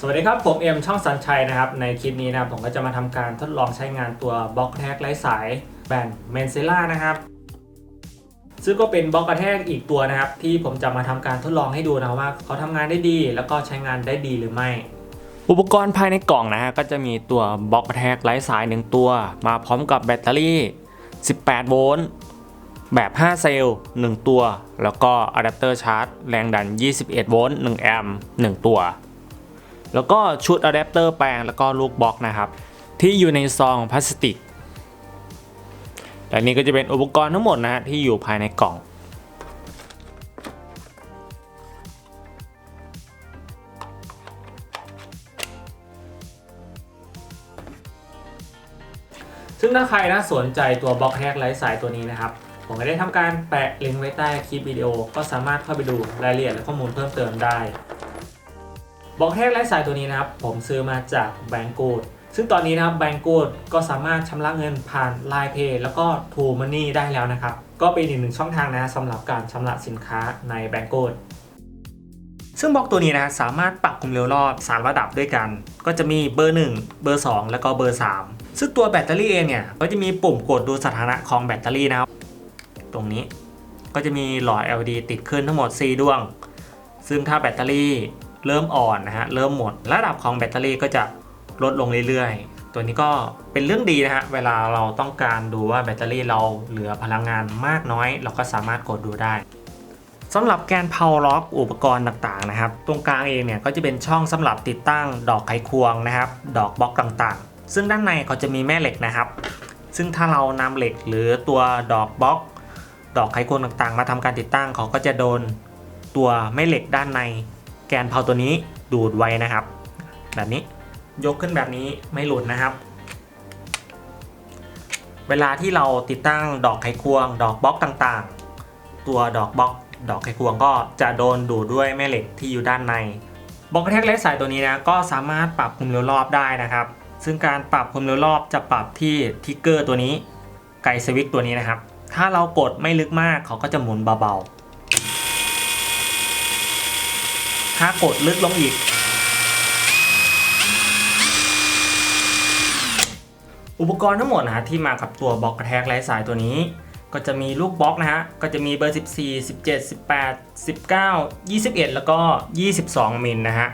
สวัสดีครับ ผมเอ็มช่องสันชัยนะครับ ในคลิปนี้นะครับผมก็จะมาทำการทดลองใช้งานตัวบล็อกแท็กไร้สายแบรนด์เมนเซล่านะครับซึ่งก็เป็นบล็อกกระแทกอีกตัวนะครับ ที่ผมจะมาทำการทดลองให้ดูนะว่าเขาทำงานได้ดี แล้วก็ใช้งานได้ดีหรือไม่ อุปกรณ์ภายในกล่องนะฮะก็จะมีตัวบล็อกกระแทกไร้สาย 1 ตัว มาพร้อมกับแบตเตอรี่ 18 โวลต์แบบ 5 เซลล์ 1 ตัว แล้วก็อะแดปเตอร์ชาร์จ แรงดัน 21 โวลต์ 1 แอมป์ 1 ตัว แล้วก็ชุดอะแดปเตอร์แปลงแล้วก็ลูกบล็อกนะครับ ที่อยู่ในซองพลาสติกและนี่ก็จะเป็นอุปกรณ์ทั้งหมดนะที่อยู่ภายในกล่องซึ่งถ้าใครนะสนใจตัวบล็อกแฮกไร้สายตัวนี้นะครับ ผมก็ได้ทำการแปะลิงก์ไว้ใต้คลิปวิดีโอ ก็สามารถเข้าไปดูรายละเอียดและข้อมูลเพิ่มเติมได้ บล็อกแฮกไร้สายตัวนี้นะครับ ผมซื้อมาจากแบงกูดซึ่งตอนนี้นะครับแบงกูดก็สามารถชำระเงินผ่าน Line Pay แล้วก็ True Money ได้แล้วนะครับ ก็เป็นอีกหนึ่งช่องทางนะสำหรับการชำระสินค้าในแบงกูดซึ่งบล็อกตัวนี้นะสามารถปรับความเร็วรอบ 3 ระดับด้วยกัน ก็จะมีเบอร์ 1 เบอร์ 2 แล้วก็เบอร์ 3 ซึ่งตัวแบตเตอรี่เองเนี่ยก็จะมีปุ่มกดดูสถานะของแบตเตอรี่นะครับ ตรงนี้ก็จะมีหลอด LED ติดขึ้นทั้งหมด 4 ดวง ซึ่งถ้าแบตเตอรี่ เริ่มอ่อนนะฮะเริ่มหมด ระดับของแบตเตอรี่ก็จะลดลงเรื่อยๆ ตัวนี้ก็เป็นเรื่องดีนะฮะเวลาเราต้องการดูว่าแบตเตอรี่เราเหลือพลังงานมากน้อย เราก็สามารถกดดูได้สำหรับแกน power lock อุปกรณ์ต่างๆนะครับ ตรงกลางเองเนี่ยก็จะเป็นช่องสำหรับติดตั้งดอกไขควงนะครับ ดอกบล็อกต่างๆ ซึ่งด้านในเขาจะมีแม่เหล็กนะครับ ซึ่งถ้าเรานำเหล็กหรือตัวดอกบล็อก ดอกไขควงต่างๆ มาทำการติดตั้งเขาก็จะโดนตัวแม่เหล็กด้านใน แกนเพาตัวนี้ดูดไว้นะครับ แบบนี้ยกขึ้นแบบนี้ไม่หลุดนะครับ เวลาที่เราติดตั้งดอกไขควง ดอกบล็อกต่างๆ ตัวดอกบล็อก ดอกไขควงก็จะโดนดูดด้วยแม่เหล็กที่อยู่ด้านในบล็อกแทกไร้สายตัวนี้นะก็สามารถปรับความเร็วรอบได้นะครับ ซึ่งการปรับความเร็วรอบจะปรับที่ทิกเกอร์ตัวนี้ไกสวิตตัวนี้นะครับ ถ้าเรากดไม่ลึกมากเขาก็จะหมุนเบาๆ ถ้ากดลึกลงอีก อุปกรณ์ทั้งหมดนะฮะที่มากับตัวบล็อกกระแทกไร้สายตัวนี้ ก็จะมีลูกบล็อกนะฮะ ก็จะมีเบอร์ 14 17 18 19 21 แล้วก็ 22 มิลนะฮะ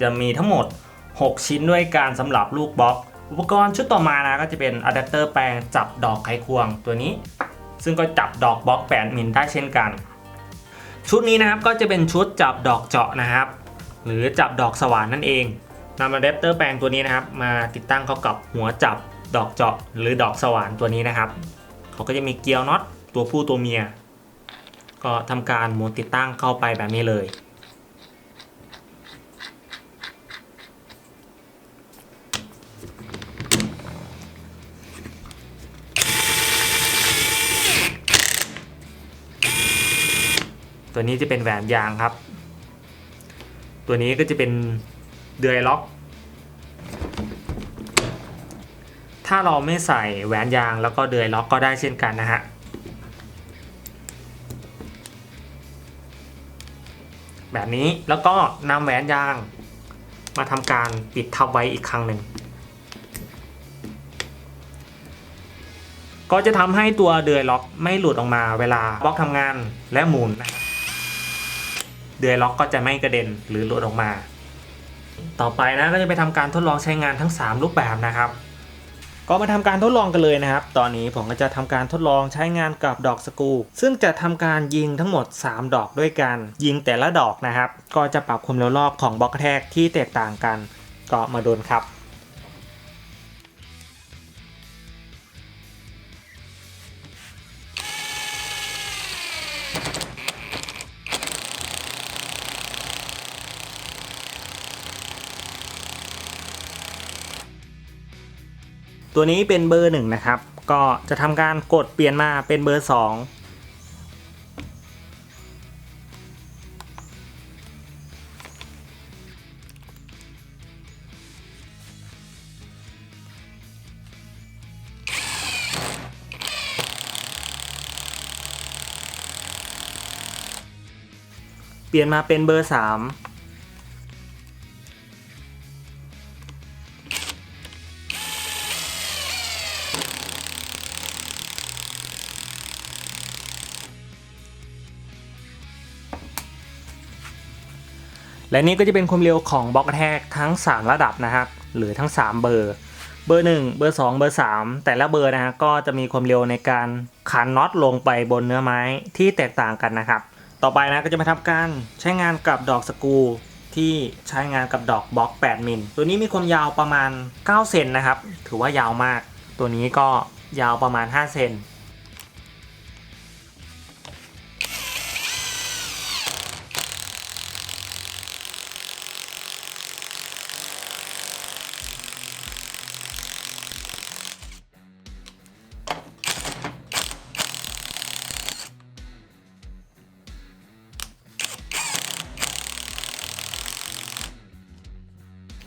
จะมีทั้งหมด 6 ชิ้นด้วยการสำหรับลูกบล็อกอุปกรณ์ชุดต่อมานะก็จะเป็นอะแดปเตอร์แปลงจับดอกไขควงตัวนี้ ซึ่งก็จับดอกบล็อก 8 มิลได้เช่นกัน ชุดนี้นะครับก็จะเป็นชุดจับดอกเจาะนะครับ หรือจับดอกสว่านนั่นเองนำอะแดปเตอร์แปลงตัวนี้นะครับมาติดตั้งเข้ากับหัวจับดอกเจาะหรือดอกสว่านตัวนี้นะครับเขาก็จะมีเกลียวน็อตตัวผู้ตัวเมีย ก็ทำการหมุนติดตั้งเข้าไปแบบนี้เลย ตัวนี้จะเป็นแหวนยางครับ ตัวนี้ก็จะเป็นเดือยล็อก ถ้าเราไม่ใส่แหวนยางแล้วก็เดือยล็อกก็ได้เช่นกันนะฮะแบบนี้แล้วก็นำแหวนยางมาทำการปิดทับไว้อีกครั้งหนึ่ง ก็จะทำให้ตัวเดือยล็อกไม่หลุดออกมาเวลาบล็อกทำงานและหมุนนะครับ เดือยล็อกก็จะไม่กระเด็นหรือหลุดออกมา ต่อไปนะก็จะไปทำการทดลองใช้งานทั้ง 3 รูปแบบนะครับ ก็มาทำการทดลองกันเลยนะครับ ตอนนี้ผมก็จะทำการทดลองใช้งานกับดอกสกูซึ่งจะทำการยิงทั้งหมด 3 ดอกด้วยกัน ยิงแต่ละดอกนะครับ ก็จะปรับความเร็วรอบของบล็อกแทกที่แตกต่างกัน ก็มาโดนครับ ตัวนี้เป็นเบอร์หนึ่งนะครับ ก็จะทำการกดเปลี่ยนมาเป็นเบอร์สองเปลี่ยนมาเป็นเบอร์สาม และนี่ก็จะเป็นความเร็วของบล็อกแทกทั้ง 3 ระดับนะครับ หรือทั้ง 3 เบอร์ เบอร์ 1 เบอร์ 2 เบอร์ 3 แต่ละเบอร์นะฮะก็จะมีความเร็วในการขันน็อตลงไปบนเนื้อไม้ที่แตกต่างกันนะครับ ต่อไปนะก็จะมาทำการใช้งานกับดอกสกูที่ใช้งานกับดอกบล็อก 8 มิล ตัวนี้มีความยาวประมาณ 9 เซนนะครับ ถือว่ายาวมาก ตัวนี้ก็ยาวประมาณ 5 เซน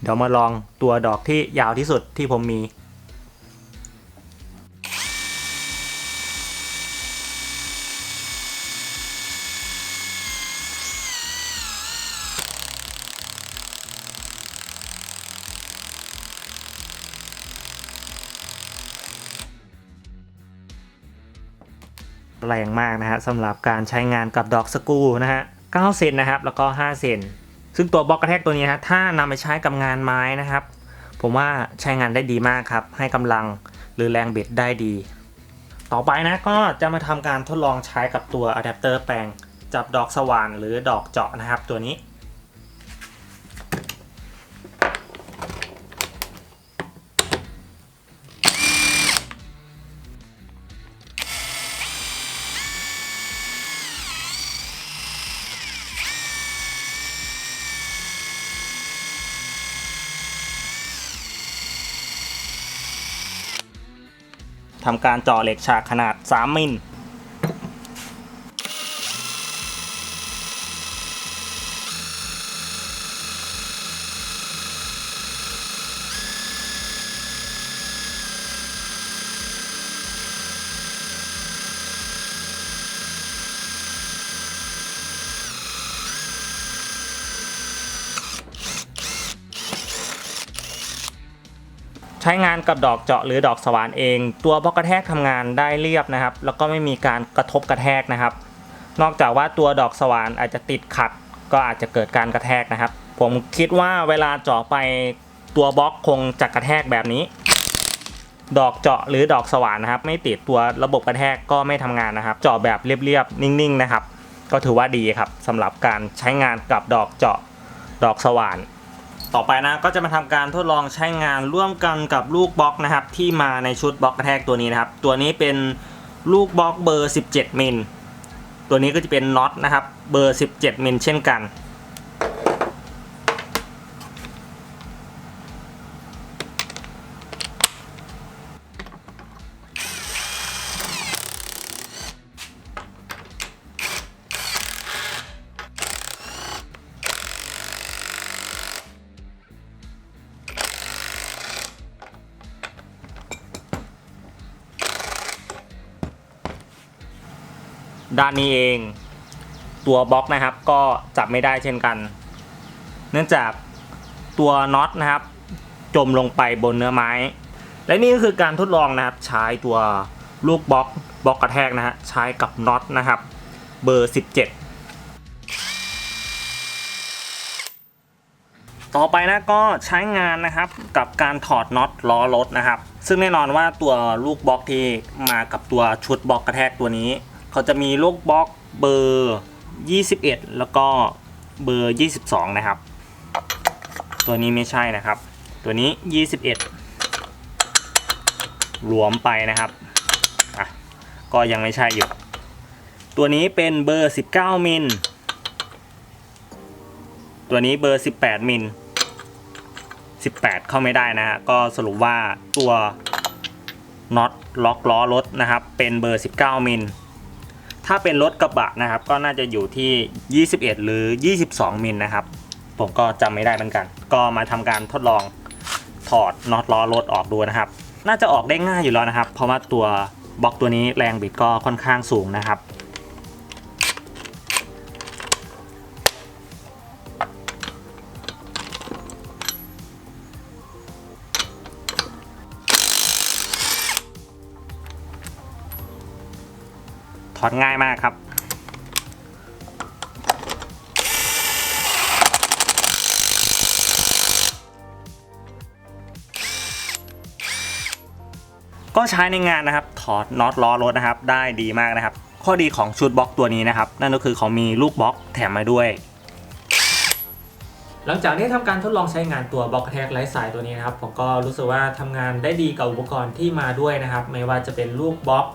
ดี๋ยวมาลองตัวดอกที่ยาวที่สุดที่ผมมีแรงมากนะฮะสำหรับการใช้งานกับดอกสกูนะฮะ9เซนนะครับ แล้วก็ 5 เซน ซึ่งตัวบล็อกกระแทกตัวนี้นะฮะถ้านำไปใช้กับงานไม้นะครับ ผมว่าใช้งานได้ดีมากครับ ให้กำลังหรือแรงเบ็ดได้ดี ต่อไปนะก็จะมาทำการทดลองใช้กับตัวอะแดปเตอร์แปลงจับดอกสว่านหรือดอกเจาะนะครับตัวนี้ ทำการเจาะเหล็กฉากขนาด 3 มิล ช้งานกับดอกเจาะหรือดอกสว่านเอง ตัวบล็อกกระแทกทำงานได้เรียบนะครับ แล้วก็ไม่มีการกระทบกระแทกนะครับ นอกจากว่าตัวดอกสว่านอาจจะติดขัด ก็อาจจะเกิดการกระแทกนะครับ ผมคิดว่าเวลาเจาะไปตัวบล็อกคงจะกระแทกแบบนี้ ดอกเจาะหรือดอกสว่านนะครับ ไม่ติดตัวระบบกระแทกก็ไม่ทำงานนะครับ เจาะแบบเรียบๆนิ่งๆนะครับ ก็ถือว่าดีครับสำหรับการใช้งานกับดอกเจาะดอกสว่าน ต่อไปนะก็จะมาทำการทดลองใช้งานร่วมกันกับลูกบล็อกนะครับ ที่มาในชุดบล็อกกระแทกตัวนี้นะครับ ตัวนี้เป็นลูกบล็อกเบอร์ 17มิลตัวนี้ก็จะเป็นน็อตนะครับเบอร์ 17มิลเช่นกัน ด้านนี้เอง ตัวบล็อกนะครับ ก็จับไม่ได้เช่นกัน เนื่องจากตัวน็อตนะครับ จมลงไปบนเนื้อไม้ และนี่ก็คือการทดลองนะครับ ใช้ตัวลูกบล็อกบล็อกกระแทกนะฮะใช้กับน็อตนะครับ เบอร์ 17ต่อไปนะก็ใช้งานนะครับกับการถอดน็อตล้อรถนะครับ ซึ่งแน่นอนว่าตัวลูกบล็อกที่มากับตัวชุดบล็อกกระแทกตัวนี้ เขาจะมีลูกบล็อกเบอร์ 21 แล้วก็เบอร์ 22 นะครับ ตัวนี้ไม่ใช่นะครับ ตัวนี้ 21 รวมไปนะครับอะก็ยังไม่ใช่อยู่ ตัวนี้เป็นเบอร์ 19 มิล ตัวนี้เบอร์ 18 มิล 18 เข้าไม่ได้นะฮะก็สรุปว่าตัวน็อตล็อกล้อรถนะครับ เป็นเบอร์ 19 มิล ถ้าเป็นรถกระบะนะครับ ก็น่าจะอยู่ที่ 21 หรือ 22 มิลนะครับ ผมก็จำไม่ได้เหมือนกัน ก็มาทำการทดลองถอดน็อตล้อรถออกดูนะครับ น่าจะออกได้ง่ายอยู่แล้วนะครับ เพราะว่าตัวบล็อกตัวนี้แรงบิดก็ค่อนข้างสูงนะครับ ถอดง่ายมากครับ ก็ใช้ในงานนะครับ ถอดน็อตล้อรถนะครับ ได้ดีมากนะครับ ข้อดีของชุดบล็อกตัวนี้นะครับ นั่นก็คือเขามีลูกบล็อกแถมมาด้วยหลังจากที่ทำการทดลองใช้งานตัวบล็อกแท็กไร้สายตัวนี้นะครับผมก็รู้สึกว่าทำงานได้ดีกับอุปกรณ์ที่มาด้วยนะครับ ไม่ว่าจะเป็นลูกบล็อก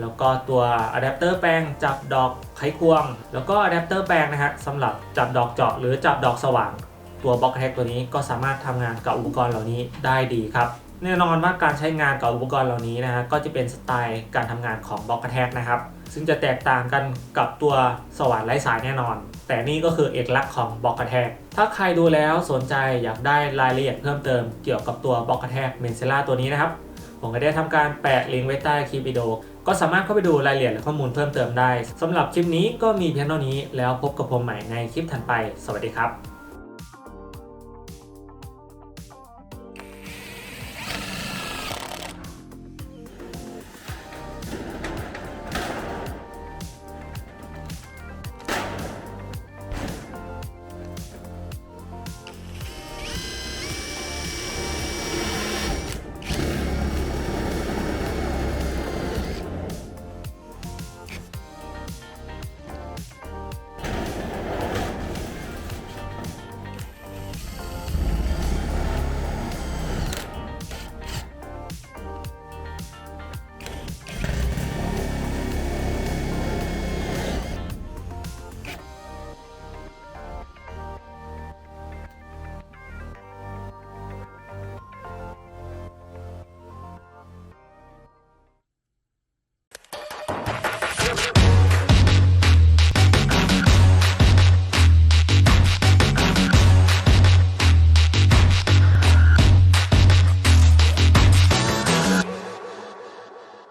แล้วก็ตัวอะแดปเตอร์แปลงจับดอกไขควง แล้วก็อะแดปเตอร์แปลงนะฮะสำหรับจับดอกเจาะหรือจับดอกสว่างตัวบล็อกแทกตัวนี้ก็สามารถทำงานกับอุปกรณ์เหล่านี้ได้ดีครับแน่นอนว่าการใช้งานกับอุปกรณ์เหล่านี้นะฮะก็จะเป็นสไตล์การทำงานของบล็อกแทกนะครับ ซึ่งจะแตกต่างกันกับตัวสว่านไร้สายแน่นอน แต่นี่ก็คือเอกลักษณ์ของบล็อกแทกถ้าใครดูแล้วสนใจอยากได้รายละเอียดเพิ่มเติมเกี่ยวกับตัวบล็อกแทกเมนเซล่าตัวนี้นะครับผมก็ได้ทำการแปะลิงก์ไว้ใต้คลิปวิดีโอ ก็สามารถเข้าไปดูรายละเอียดและข้อมูลเพิ่มเติมได้สำหรับคลิปนี้ก็มีเพียงเท่านี้แล้วพบกับผมใหม่ในคลิปถัดไป สวัสดีครับ